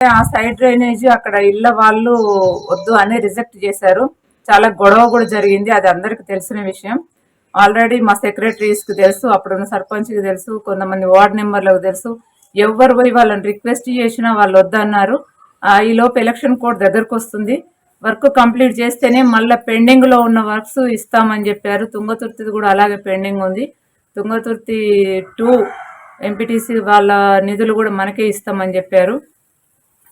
ఆ side drainage అక్కడ ఇళ్ళ వాళ్ళు వద్దు అని రిజెక్ట్ చేశారు. చాలా గొడవ కూడా జరిగింది. అది అందరికి తెలిసిన విషయం. ఆల్రెడీ మా సెక్రటరీస్కి తెలుసు అప్పుడున్న సర్పంచ్కి తెలుసు కొంతమంది వార్డ్ మెంబర్లకు తెలుసు. ఎవరు పోయి వాళ్ళని రిక్వెస్ట్ చేసినా వాళ్ళు వద్దన్నారు. ఆ, ఈ లోపు ఎలక్షన్ కోడ్ దగ్గరకు వస్తుంది. వర్క్ కంప్లీట్ చేస్తేనే మళ్ళీ పెండింగ్లో ఉన్న వర్క్స్ ఇస్తామని చెప్పారు. తుంగతుర్తిది కూడా అలాగే పెండింగ్ ఉంది. తుంగతుర్తి టూ ఎంపీటీసీ వాళ్ళ నిధులు కూడా మనకే ఇస్తామని చెప్పారు.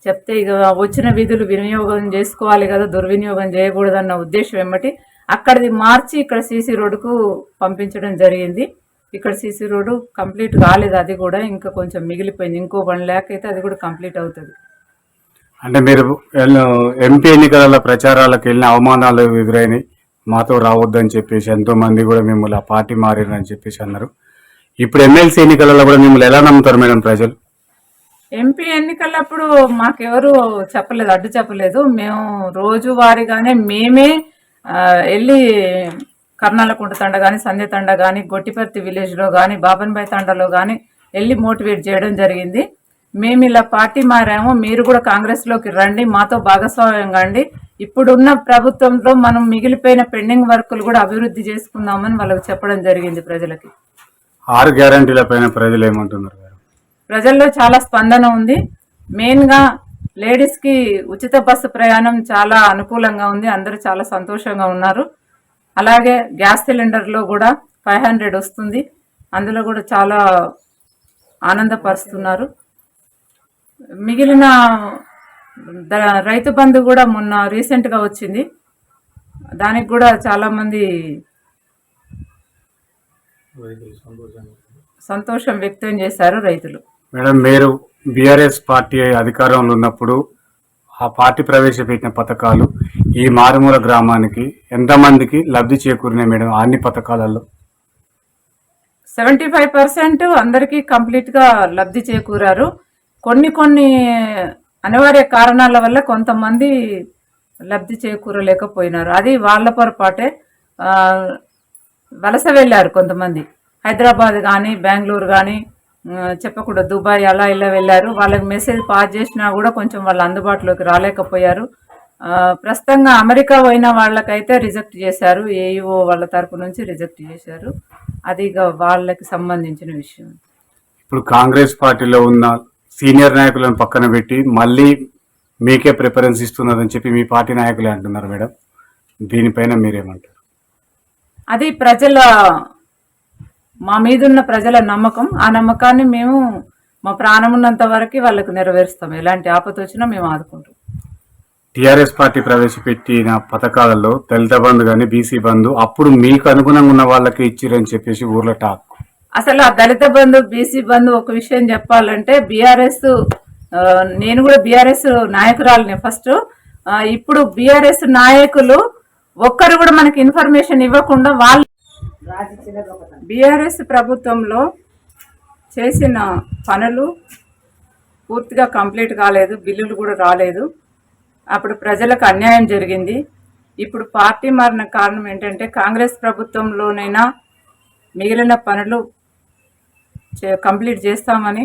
చెప్తే ఇక వచ్చిన విధులు వినియోగం చేసుకోవాలి కదా దుర్వినియోగం చేయకూడదన్న ఉద్దేశం ఏమిటి? అక్కడిది మార్చి ఇక్కడ సీసీ రోడ్డుకు పంపించడం జరిగింది. ఇక్కడ సీసీ రోడ్డు కంప్లీట్ కాలేదు అది కూడా ఇంకా కొంచెం మిగిలిపోయింది. ఇంకో వన్ ల్యాక్ అయితే అది కూడా కంప్లీట్ అవుతుంది. అంటే మీరు ఎంపీ ఎన్నికల ప్రచారాలకు వెళ్ళిన అవమానాలు ఎదురైనాయి. మాతో రావద్దని చెప్పేసి ఎంతో మంది కూడా మిమ్మల్ని ఆ పార్టీ మారిరని చెప్పేసి అన్నారు. ఇప్పుడు ఎమ్మెల్సీ ఎన్నికలలో కూడా మిమ్మల్ని ఎలా నమ్ముతారు మేడం ప్రజలు? ఎంపీ ఎన్నికలప్పుడు మాకెవరు చెప్పలేదు అడ్డు చెప్పలేదు. మేము రోజువారీగానే మేమే వెళ్ళి కర్నాలకుంట తండ కానీ సంధ్య తండ కానీ గొట్టిపర్తి విలేజ్లో కానీ బాబన్బాయ్ తండలో కానీ వెళ్ళి మోటివేట్ చేయడం జరిగింది. మేము ఇలా పార్టీ మారాము. మీరు కూడా కాంగ్రెస్లోకి రండి. మాతో భాగస్వామ్యం కండి. ఇప్పుడున్న ప్రభుత్వంలో మనం మిగిలిపోయిన పెండింగ్ వర్కులు కూడా అభివృద్ధి చేసుకుందామని వాళ్ళకి చెప్పడం జరిగింది ప్రజలకి. ఆరు గ్యారంటీల పైన ప్రజలు ఏమంటున్నారు? ప్రజల్లో చాలా స్పందన ఉంది. మెయిన్గా లేడీస్కి ఉచిత బస్సు ప్రయాణం చాలా అనుకూలంగా ఉంది. అందరూ చాలా సంతోషంగా ఉన్నారు. అలాగే గ్యాస్ సిలిండర్లో కూడా ఫైవ్ హండ్రెడ్ వస్తుంది. అందులో కూడా చాలా ఆనందపరుస్తున్నారు. మిగిలిన రైతు బంధు కూడా మొన్న రీసెంట్గా వచ్చింది. దానికి కూడా చాలామంది సంతోషం వ్యక్తం చేశారు రైతులు. మేడం మీరు బీఆర్ఎస్ పార్టీ అధికారంలో ఉన్నప్పుడు ఆ పార్టీ ప్రవేశపెట్టిన పథకాలు ఈ మారుమూల గ్రామానికి ఎంతమందికి లబ్ధి చేకూరినాయి మేడం అన్ని పథకాలలో? సెవెంటీ ఫైవ్ పర్సెంట్ అందరికీ కంప్లీట్గా లబ్ధి చేకూరారు. కొన్ని కొన్ని అనివార్య కారణాల వల్ల కొంతమంది లబ్ధి చేకూరలేకపోయినారు. అది వాళ్ళ పొరపాటే. వలస వెళ్ళారు కొంతమంది. హైదరాబాద్ కానీ బెంగళూరు కానీ చెప్పకూడదు. దుబాయ్ అలా ఇలా వెళ్ళారు. వాళ్ళకి మెసేజ్ పాస్ చేసినా కూడా కొంచెం వాళ్ళు అందుబాటులోకి రాలేకపోయారు. ప్రస్తుతంగా అమెరికా పోయిన వాళ్ళకైతే రిజెక్ట్ చేశారు. ఏఈఓ వాళ్ళ తరపు నుంచి రిజెక్ట్ చేశారు. అది ఇక వాళ్ళకి సంబంధించిన విషయం. ఇప్పుడు కాంగ్రెస్ పార్టీలో ఉన్న సీనియర్ నాయకులను పక్కన పెట్టి మళ్ళీ మీకే ప్రిఫరెన్స్ ఇస్తున్నదని చెప్పి మీ పార్టీ నాయకులే అంటున్నారు మేడం. దీనిపైన మీరేమంటారు? అది ప్రజల మా మీదున్న ప్రజల నమ్మకం ఆ నమ్మకాన్ని మేము మా ప్రాణం ఉన్నంత వరకు వాళ్ళకు నెరవేరుస్తాం. ఎలాంటి ఆపద వచ్చినా మేము ఆదుకుంటాం. టిఆర్ఎస్ పార్టీ ప్రవేశపెట్టిన పథకాలలో దళిత బంధు కానీ బీసీ బంధు అప్పుడు మీకు అనుగుణంగా ఉన్న వాళ్ళకి ఇచ్చిరని చెప్పేసి ఊర్లో టాక్. అసలు ఆ దళిత బంధు బీసీ బంధు ఒక విషయం చెప్పాలంటే బీఆర్ఎస్ నేను కూడా బీఆర్ఎస్ నాయకురాలని ఫస్ట్. ఇప్పుడు బీఆర్ఎస్ నాయకులు ఒక్కరు కూడా మనకి ఇన్ఫర్మేషన్ ఇవ్వకుండా వాళ్ళు బీఆర్ఎస్ ప్రభుత్వంలో చేసిన పనులు పూర్తిగా కంప్లీట్ కాలేదు బిల్లులు కూడా రాలేదు. అప్పుడు ప్రజలకు అన్యాయం జరిగింది. ఇప్పుడు పార్టీ మారిన కారణం ఏంటంటే కాంగ్రెస్ ప్రభుత్వంలోనైనా మిగిలిన పనులు చే- కంప్లీట్ చేస్తామని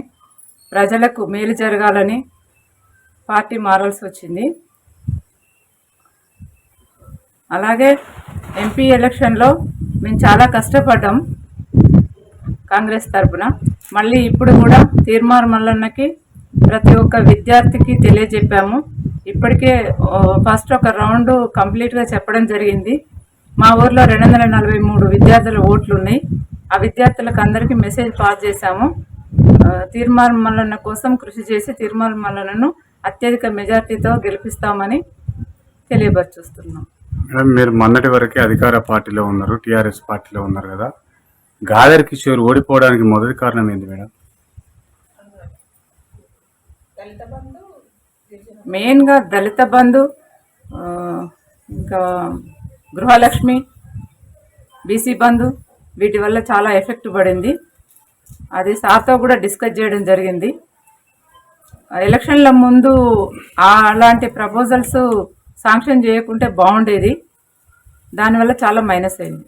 ప్రజలకు మేలు జరగాలని పార్టీ మారాల్సి వచ్చింది. అలాగే ఎంపీ ఎలక్షన్లో మేము చాలా కష్టపడ్డాం కాంగ్రెస్ తరఫున మళ్ళీ ఇప్పుడు కూడా తీర్మార్ మల్లన్నకి ప్రతి ఒక్క విద్యార్థికి తెలియజెప్పాము. ఇప్పటికే ఫస్ట్ ఒక రౌండ్ కంప్లీట్గా చెప్పడం జరిగింది. మా ఊర్లో రెండు వందల నలభై మూడు విద్యార్థుల ఓట్లు ఉన్నాయి ఆ విద్యార్థులకు అందరికీ మెసేజ్ పాస్ చేశాము. తీర్మార్ మల్లన్న కోసం కృషి చేసి తీర్మార్ మల్లన్నను అత్యధిక మెజార్టీతో గెలిపిస్తామని తెలియపరుచుస్తున్నాం మీరు మొన్నటి వరకే అధికార పార్టీలో ఉన్నారు టిఆర్ఎస్ పార్టీలో ఉన్నారు కదా. గాదర్ కిషోర్ ఓడిపోవడానికి మొదటి కారణం ఏంది మేడం? మెయిన్గా దళిత బంధు ఇంకా గృహలక్ష్మి బీసీ బంధు వీటి వల్ల చాలా ఎఫెక్ట్ పడింది. అది సార్తో కూడా డిస్కస్ చేయడం జరిగింది. ఎలక్షన్ల ముందు అలాంటి ప్రపోజల్స్ శాంక్షన్ చేయకుంటే బాగుండేది. దానివల్ల చాలా మైనస్ అయింది.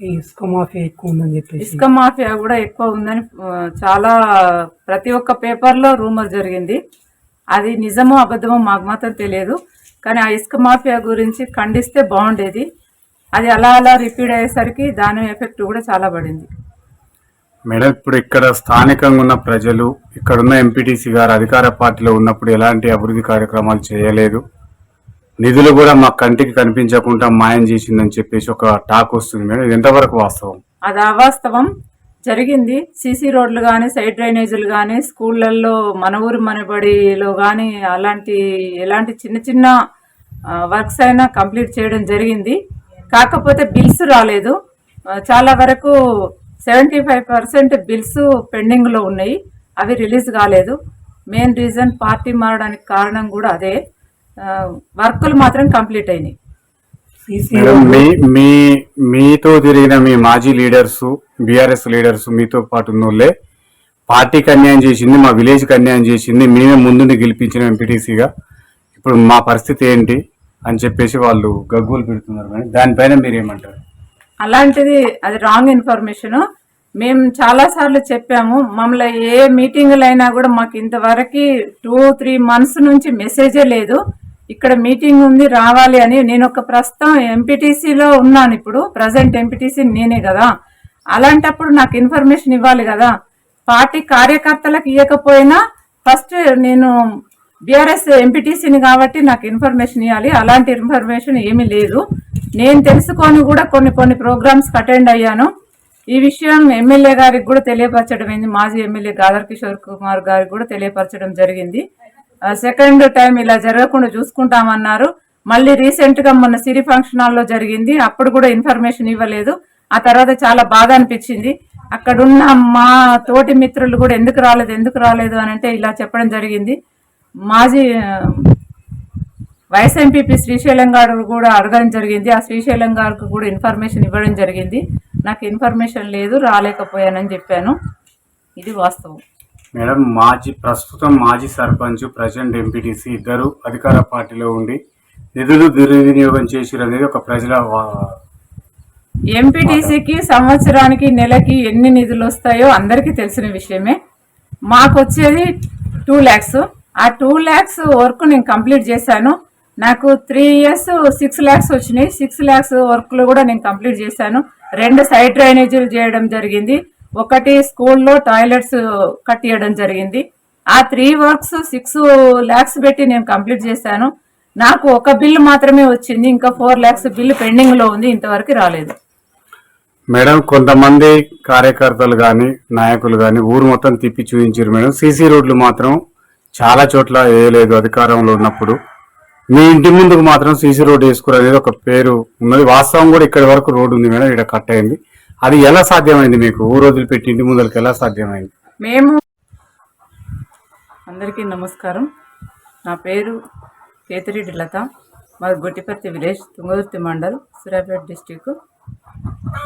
ఈ ఇసుక మాఫియా ఎక్కువ ఉందని చెప్పేసి. ఇసుక మాఫియా కూడా ఎక్కువ ఉందని చాలా ప్రతి ఒక్క పేపర్లో రూమర్ జరిగింది. అది నిజమో అబద్ధమో మాకు మాత్రం తెలియదు. కానీ ఆ ఇసుక మాఫియా గురించి ఖండిస్తే బాగుండేది. అది అలా అలా రిపీట్ అయ్యేసరికి దాని ఎఫెక్ట్ కూడా చాలా పడింది. మేడం ఇప్పుడు ఇక్కడ స్థానికంగా ఉన్న ప్రజలు ఇక్కడ ఉన్న ఎంపీటీసీ గారు అధికార పార్టీలో ఉన్నప్పుడు ఎలాంటి అభివృద్ధి కార్యక్రమాలు చేయలేదు. నిధులు కూడా మా కంటికి కనిపించకుండా మాయం చేసిందని చెప్పేసి ఒక టాక్ వస్తుంది మేడం. ఇది ఎంతవరకు వాస్తవం? అది అవాస్తవం. జరిగింది. సీసీ రోడ్లు కానీ సైడ్ డ్రైనేజీలు కానీ స్కూళ్ళల్లో మన ఊరు మనబడిలో కానీ అలాంటి ఎలాంటి చిన్న చిన్న వర్క్స్ అయినా కంప్లీట్ చేయడం జరిగింది. కాకపోతే బిల్స్ రాలేదు. చాలా వరకు సెవెంటీ ఫైవ్ పర్సెంట్ బిల్స్ పెండింగ్లో ఉన్నాయి. అవి రిలీజ్ కాలేదు. మెయిన్ రీజన్ పార్టీ మారడానికి కారణం కూడా అదే. వర్కులు మాత్రం కంప్లీట్ అయినాయి. మీ మీ మీతో తిరిగిన మీ మాజీ లీడర్స్ బీఆర్ఎస్ లీడర్స్ మీతో పాటు ఉన్నోళ్ళే పార్టీకి అన్యాయం చేసింది మా విలేజ్కి అన్యాయం చేసింది మేమే ముందుండి గెలిపించిన ఎంపీటీసీగా ఇప్పుడు మా పరిస్థితి ఏంటి అని చెప్పేసి వాళ్ళు గగ్గోలు పెడుతున్నారు మేడం. దానిపైన మీరు ఏమంటారు అలాంటిది అది రాంగ్ ఇన్ఫర్మేషన్. మేము చాలా సార్లు చెప్పాము మమ్మల్ని ఏ మీటింగులు అయినా కూడా మాకు ఇంతవరకు టూ త్రీ మంత్స్ నుంచి మెసేజే లేదు. ఇక్కడ మీటింగ్ ఉంది రావాలి అని నేను ఒక ప్రస్తుతం ఎంపీటీసీలో ఉన్నాను ఇప్పుడు. ప్రజెంట్ ఎంపీటీసీ నేనే కదా. అలాంటప్పుడు నాకు ఇన్ఫర్మేషన్ ఇవ్వాలి కదా. పార్టీ కార్యకర్తలకు ఇవ్వకపోయినా ఫస్ట్ నేను బీఆర్ఎస్ ఎంపీటీసీని కాబట్టి నాకు ఇన్ఫర్మేషన్ ఇవ్వాలి అలాంటి ఇన్ఫర్మేషన్ ఏమీ లేదు. నేను తెలుసుకొని కూడా కొన్ని కొన్ని ప్రోగ్రామ్స్ అటెండ్ అయ్యాను. ఈ విషయం ఎమ్మెల్యే గారికి కూడా తెలియపరచడం అయింది మాజీ ఎమ్మెల్యే గాదర్ కిషోర్ కుమార్ గారికి కూడా తెలియపరచడం జరిగింది. సెకండ్ టైం ఇలా జరగకుండా చూసుకుంటామన్నారు. మళ్ళీ రీసెంట్గా మొన్న సిరి ఫంక్షన్ హాల్లో జరిగింది. అప్పుడు కూడా ఇన్ఫర్మేషన్ ఇవ్వలేదు. ఆ తర్వాత చాలా బాధ అనిపించింది. అక్కడున్న మా తోటి మిత్రులు కూడా ఎందుకు రాలేదు ఎందుకు రాలేదు అని అంటే ఇలా చెప్పడం జరిగింది. మాజీ ఆ, ఎంపీపీ శ్రీశైలం గారు కూడా అడగడం జరిగింది. ఆ శ్రీశైలం గారికి కూడా ఇన్ఫర్మేషన్ ఇవ్వడం జరిగింది. నాకు ఇన్ఫర్మేషన్ లేదు రాలేకపోయానని చెప్పాను. ఇది వాస్తవం. మేడం మాజీ ప్రస్తుతం మాజీ సర్పంచ్ ప్రజెంట్ ఎంపీటీసీ ఇద్దరు అధికార పార్టీలో ఉండి నిధులు దుర్వినియోగం చేసిరు అనేది ఒక ప్రజల వా- ఎంపీటీసీకి సంవత్సరానికి నెలకి ఎన్ని నిధులు వస్తాయో అందరికీ తెలిసిన విషయమే. మాకు వచ్చేది టూ ల్యాక్స్. ఆ టూ ల్యాక్స్ వర్క్ నేను కంప్లీట్ చేశాను. నాకు త్రీ ఇయర్స్ సిక్స్ ల్యాక్స్ వచ్చినాయి. సిక్స్ ల్యాక్స్ వర్క్లు కూడా నేను కంప్లీట్ చేశాను. రెండు సైడ్ డ్రైనేజీలు చేయడం జరిగింది. ఒకటి స్కూల్లో టాయిలెట్స్ కట్టియడం జరిగింది. ఆ త్రీ వర్క్స్ సిక్స్ ల్యాక్స్ పెట్టి నేను కంప్లీట్ చేశాను. నాకు ఒక బిల్లు మాత్రమే వచ్చింది. ఇంకా ఫోర్ ల్యాక్స్ బిల్లు పెండింగ్లో ఉంది. ఇంతవరకు రాలేదు. మేడం కొంతమంది కార్యకర్తలు కానీ నాయకులు కానీ ఊరు మొత్తం తిప్పి చూపించారు మేడం. సీసీ రోడ్లు మాత్రం చాలా చోట్ల వేయలేదు అధికారంలో ఉన్నప్పుడు. మీ ఇంటి ముందుకు మాత్రం సీసీ రోడ్ వేసుకురు అనేది ఒక పేరు ఉన్నది. వాస్తవం కూడా ఇక్కడి వరకు రోడ్డు ఉంది మేడం. ఇక్కడ కట్ అయింది. అది ఎలా సాధ్యమైంది మీకు? ఊరు వదిలిపెట్టి ఇంటి ముందరికి ఎలా సాధ్యమైంది? మేము అందరికీ నమస్కారం. నా పేరు కేతిరెడ్డి లత. మాది గొట్టిపర్తి విలేజ్ తుంగదుర్తి మండల్ సూర్యాపేట డిస్టిక్.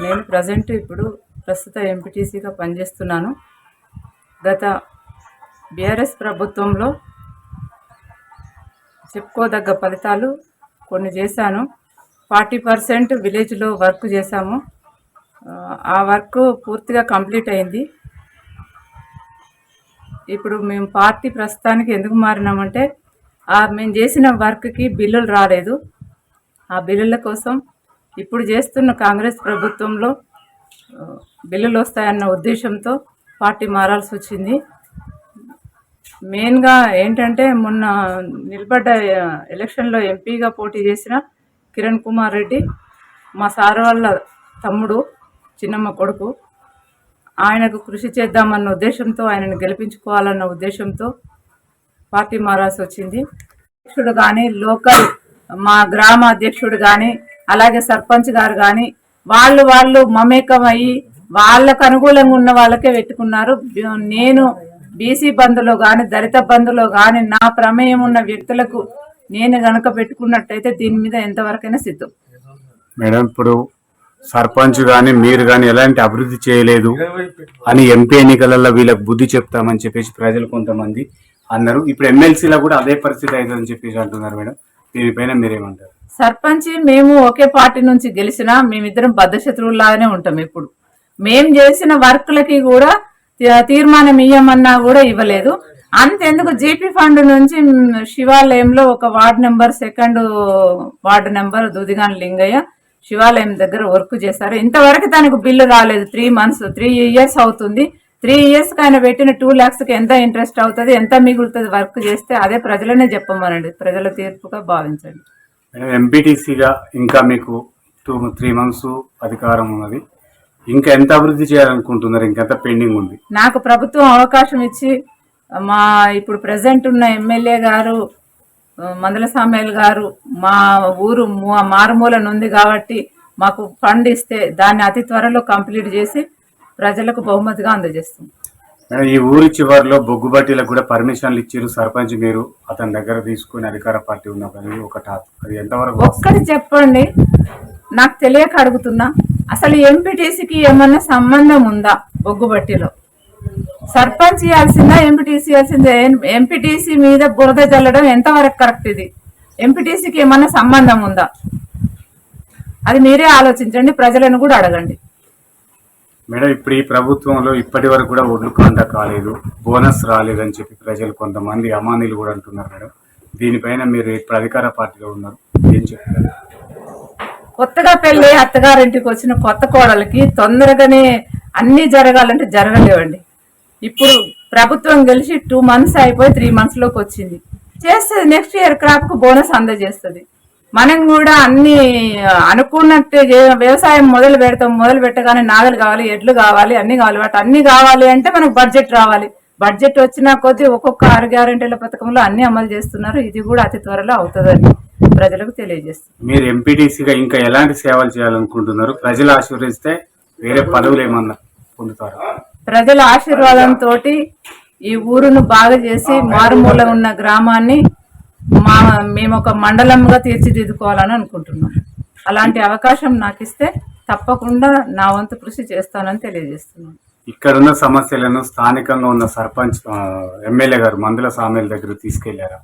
నేను ప్రజెంట్ ఇప్పుడు ప్రస్తుత ఎంపీటీసీగా పనిచేస్తున్నాను. గత బీఆర్ఎస్ ప్రభుత్వంలో చెప్పుకోదగ్గ ఫలితాలు కొన్ని చేశాను. ఫార్టీ పర్సెంట్ విలేజ్లో వర్క్ చేశాము. ఆ, వర్క్ పూర్తిగా కంప్లీట్ అయింది. ఇప్పుడు మేము పార్టీ ప్రస్తుతానికి ఎందుకు మారినామంటే ఆ మేము చేసిన వర్క్కి బిల్లులు రాలేదు. ఆ బిల్లుల కోసం ఇప్పుడు చేస్తున్న కాంగ్రెస్ ప్రభుత్వంలో బిల్లులు వస్తాయన్న ఉద్దేశంతో పార్టీ మారాల్సి వచ్చింది. మెయిన్గా ఏంటంటే మొన్న నిలబడ్డ ఎలక్షన్లో ఎంపీగా పోటీ చేసిన కిరణ్ కుమార్ రెడ్డి మా సార్ వాళ్ళ తమ్ముడు చిన్నమ్మ కొడుకు. ఆయనకు కృషి చేద్దామన్న ఉద్దేశంతో ఆయనను గెలిపించుకోవాలన్న ఉద్దేశంతో పార్టీ మారాల్సి వచ్చింది. అధ్యక్షుడు కానీ లోకల్ మా గ్రామ అధ్యక్షుడు కానీ అలాగే సర్పంచ్ గారు కానీ వాళ్ళు వాళ్ళు మమేకం అయ్యి వాళ్ళకు అనుకూలంగా ఉన్న వాళ్ళకే పెట్టుకున్నారు. నేను బీసీ బంధులో కానీ దళిత బంధులో కానీ నా ప్రమేయం ఉన్న వ్యక్తులకు నేను గనక పెట్టుకున్నట్టయితే దీని మీద ఎంతవరకైనా సిద్ధం. మేడం ఇప్పుడు సర్పంచ్ కానీ మీరు కానీ ఎలాంటి అభివృద్ధి చేయలేదు అని ఎంపీ ఎన్నికలలో వీళ్ళకి బుద్ధి చెప్తామని చెప్పేసి ప్రజలు కొంతమంది అన్నారు. ఇప్పుడు ఎమ్మెల్సీలో కూడా అదే పరిస్థితి అవుతుందని చెప్పేసి అంటున్నారు మేడం. దీనిపైన మీరేమంటారు? సర్పంచ్ మేము ఒకే పార్టీ నుంచి గెలిచినా మేమిద్దరం బద్ధశత్రువులాగానే ఉంటాం ఇప్పుడు మేం చేసిన వర్క్లకి కూడా తీర్మానం ఇయ్యమన్నా కూడా ఇవ్వలేదు. అంతెందుకు జీపీ ఫండ్ నుంచి శివాలయంలో ఒక ward number second ward number Dudigan Lingaiah శివాలయం దగ్గర వర్క్ చేశారు. ఇంతవరకు తనకు బిల్లు రాలేదు. త్రీ మంత్స్ త్రీ ఇయర్స్ అవుతుంది. త్రీ ఇయర్స్ ఆయన పెట్టిన టూ ల్యాక్స్కి ఎంత ఇంట్రెస్ట్ అవుతుంది ఎంత మిగులుతుంది వర్క్ చేస్తే అదే ప్రజలనే చెప్పమనండి. ప్రజల తీర్పుగా భావించండి. ఎంపీటీసీగా ఇంకా మీకు టూ త్రీ మంత్స్ అధికారం ఉన్నది. ఇంకా ఎంత అభివృద్ధి చేయాలనుకుంటున్నారు? ఇంకెంత పెండింగ్ ఉంది? నాకు ప్రభుత్వం అవకాశం ఇచ్చి మా ఇప్పుడు ప్రెసెంట్ ఉన్న ఎమ్మెల్యే గారు మందల సామేల్ గారు మా ఊరు ము- మారుమూలన ఉంది కాబట్టి మాకు ఫండ్ ఇస్తే దాన్ని అతి త్వరలో కంప్లీట్ చేసి ప్రజలకు బహుమతిగా అందజేస్తాం. ఈ ఊరి చివరిలో బొగ్గుబట్టీలకు కూడా పర్మిషన్లు ఇచ్చారు సర్పంచ్ మీరు అతని దగ్గర తీసుకుని అధికార పార్టీ ఉన్నదని ఒక అది ఎంతవరకు? ఒక్కటి చెప్పండి. నాకు తెలియక అడుగుతున్నా. అసలు ఎంపీటీసీకి ఏమన్నా సంబంధం ఉందా బొగ్గుబట్టిలో? సర్పంచ్ ఇవ్వాల్సిందా ఎంపీటీసీ ఇవ్వాల్సిందే ఎంపీటీసీ మీద బురద చల్లడం ఎంతవరకు కరెక్ట్ ఇది? ఎంపీటీసీకి ఏమన్నా సంబంధం ఉందా? అది మీరే ఆలోచించండి ప్రజలను కూడా అడగండి. మేడం ఇప్పుడు ఈ ప్రభుత్వంలో ఇప్పటి వరకు కూడా ఒడ్లు కాంట కాలేదు బోనస్ రాలేదని చెప్పి ప్రజలు కొంతమంది అమానీలు కూడా అంటున్నారు మేడం. దీనిపైన మీరు ఇప్పుడు అధికార పార్టీలో ఉన్నారు ఏం చెప్తారు? కొత్తగా పెళ్ళి అత్తగారింటికి వచ్చిన కొత్త కోడలకి తొందరగానే అన్ని జరగాలంటే జరగలేవండి. ఇప్పుడు ప్రభుత్వం గెలిచి టూ మంత్స్ అయిపోయి త్రీ మంత్స్లోకి వచ్చింది. చేస్తుంది నెక్స్ట్ ఇయర్ క్రాప్కు బోనస్ అందజేస్తుంది. మనం కూడా అన్ని అనుకున్నట్టు వ్యవసాయం మొదలు పెడతాం మొదలు పెట్టగానే నాగలు కావాలి ఎడ్లు కావాలి అన్ని కావాలి. వాటి అన్ని కావాలి అంటే మనకు బడ్జెట్ రావాలి. బడ్జెట్ వచ్చిన కొద్దీ ఒక్కొక్క ఆరు గ్యారెంటీల పథకంలో అన్ని అమలు చేస్తున్నారు. ఇది కూడా అతి త్వరలో అవుతుందని ప్రజలకు తెలియజేస్తుంది. మీరు ఎంపీటీసీగా ఇంకా ఎలాంటి సేవలు చేయాలనుకుంటున్నారు? ప్రజలు ఆశీర్వదిస్తే వేరే పదవులు ఏమన్నా పొందుతారు? ప్రజల ఆశీర్వాదంతో ఈ ఊరును బాగా చేసి మారుమూల ఉన్న గ్రామాన్ని మా మేము ఒక మండలంగా తీర్చిదిద్దుకోవాలని అనుకుంటున్నాం. అలాంటి అవకాశం నాకు ఇస్తే తప్పకుండా నా వంతు కృషి చేస్తానని తెలియజేస్తున్నాను. ఇక్కడున్న సమస్యలను స్థానికంగా ఉన్న సర్పంచ్ ఎమ్మెల్యే గారు మందుల సామెల దగ్గర తీసుకెళ్ళారా?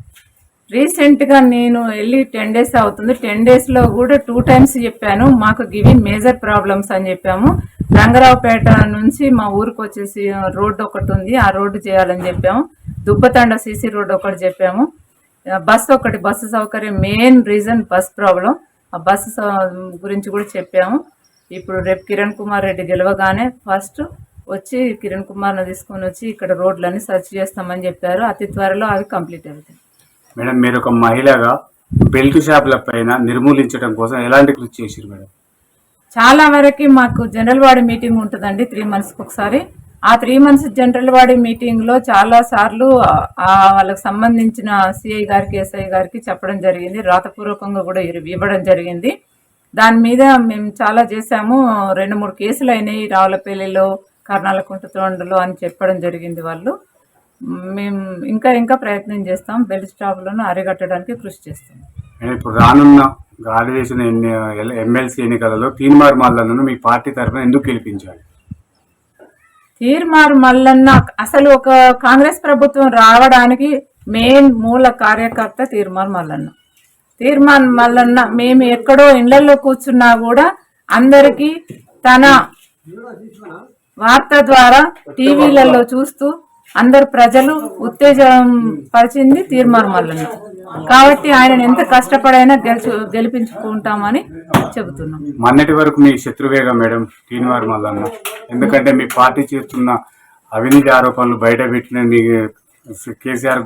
రీసెంట్గా నేను వెళ్ళి టెన్ డేస్ అవుతుంది. టెన్ డేస్లో కూడా టూ టైమ్స్ చెప్పాను. మాకు గివింగ్ మేజర్ ప్రాబ్లమ్స్ అని చెప్పాము. రంగరావుపేట నుంచి మా ఊరికి వచ్చేసి రోడ్డు ఒకటి ఉంది. ఆ రోడ్డు చేయాలని చెప్పాము. దుబ్బతండ సీసీ రోడ్డు ఒకటి చెప్పాము. బస్ ఒకటి బస్సు సౌకర్యం మెయిన్ రీజన్ బస్ ప్రాబ్లం. ఆ బస్సు సౌ- గురించి కూడా చెప్పాము. ఇప్పుడు రేపు కిరణ్ కుమార్ రెడ్డి గెలవగానే ఫస్ట్ వచ్చి కిరణ్ కుమార్ను తీసుకొని వచ్చి ఇక్కడ రోడ్లన్నీ సర్చ్ చేస్తామని చెప్పారు. అతి త్వరలో అవి కంప్లీట్ అవుతాయి. మేడం మీరు ఒక మహిళగా బెల్ట్ షాపుల పైన నిర్మూలించడం కోసం ఎలాంటి కృషి చేశారు మేడం? చాలా వరకు మాకు జనరల్ వాడి మీటింగ్ ఉంటుందండి త్రీ మంత్స్కి ఒకసారి. ఆ త్రీ మంత్స్ జనరల్ వాడి మీటింగ్లో చాలా సార్లు వాళ్ళకి సంబంధించిన సిఐ గారికి ఎస్ఐ గారికి చెప్పడం జరిగింది. రాతపూర్వకంగా కూడా ఇవ్వడం జరిగింది. దాని మీద మేము చాలా చేశాము. రెండు మూడు కేసులు అయినాయి. రావులపల్లిలో కర్ణాల కుంటతోండలో అని చెప్పడం జరిగింది వాళ్ళు. మేము ఇంకా ఇంకా ప్రయత్నం చేస్తాం. బెల్ట్ స్టాప్లను అరికట్టడానికి కృషి చేస్తాం. ఇప్పుడు రానున్న గాలి ఎన్ని ఎమ్మెల్సీ ఎన్నికలలో తీన్మార్ మల్లన్నను మీ పార్టీ తరఫున ఎందుకు గెలిపించాలి? తీర్మార్ మల్లన్న అసలు ఒక కాంగ్రెస్ ప్రభుత్వం రావడానికి మెయిన్ మూల కార్యకర్త తీర్మార్ మల్లన్న. తీర్మాన్ మల్లన్న మేము ఎక్కడో ఇళ్ళలో కూర్చున్నా కూడా అందరికీ తన వార్త ద్వారా టీవీలలో చూస్తూ అందరు ప్రజలు ఉత్తేజం పరిచింది తీర్మార్ మల్లన్న. కాబట్టి ఆయన ఎంత కష్టపడైనా గెలిచి గెలిపించుకుంటామని చెబుతున్నాం. మొన్నటి వరకు మీ శత్రువేగా మేడం తీన్మార్ మల్లన్న. ఎందుకంటే మీ పార్టీ చేస్తున్న అవినీతి ఆరోపణలు బయట పెట్టిన మీ కేసీఆర్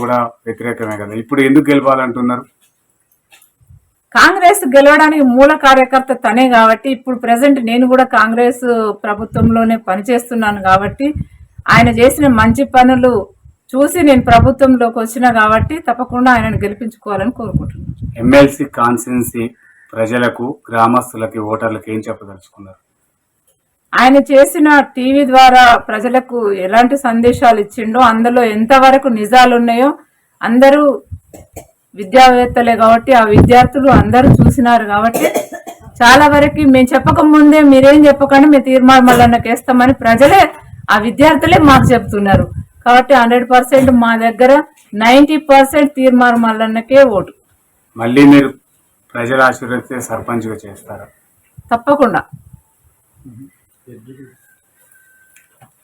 కూడా వ్యతిరేకమే కదా. ఇప్పుడు ఎందుకు గెలవాలంటున్నారు? కాంగ్రెస్ గెలవడానికి మూల కార్యకర్త తనే కాబట్టి ఇప్పుడు ప్రజెంట్ నేను కూడా కాంగ్రెస్ ప్రభుత్వంలోనే పనిచేస్తున్నాను కాబట్టి ఆయన చేసిన మంచి పనులు చూసి నేను ప్రభుత్వంలోకి వచ్చిన కాబట్టి తప్పకుండా ఆయనను గెలిపించుకోవాలని కోరుకుంటున్నాను. ఎమ్మెల్సీ కాన్స్టిట్యున్సీ ప్రజలకు గ్రామస్తులకి ఓటర్లకు ఏం చెప్పదలుచుకున్నారు? ఆయన చేసిన టీవీ ద్వారా ప్రజలకు ఎలాంటి సందేశాలు ఇచ్చిండో అందులో ఎంతవరకు నిజాలు ఉన్నాయో అందరూ విద్యావేత్తలే కాబట్టి ఆ విద్యార్థులు అందరూ చూసినారు కాబట్టి చాలా వరకు మేము చెప్పక ముందే మీరేం చెప్పకండి మేము తీర్మానం మళ్ళీ వేస్తామని ప్రజలే ఆ విద్యార్థులే మాకు చెప్తున్నారు. కాబట్టి హండ్రెడ్ పర్సెంట్ మా దగ్గర నైంటీ పర్సెంట్ తీర్మానం మల్లన్నకే ఓటు. మళ్ళీ మీరు ప్రజల ఆశీర్వదిస్తే సర్పంచ్గా చేస్తారా? తప్పకుండా.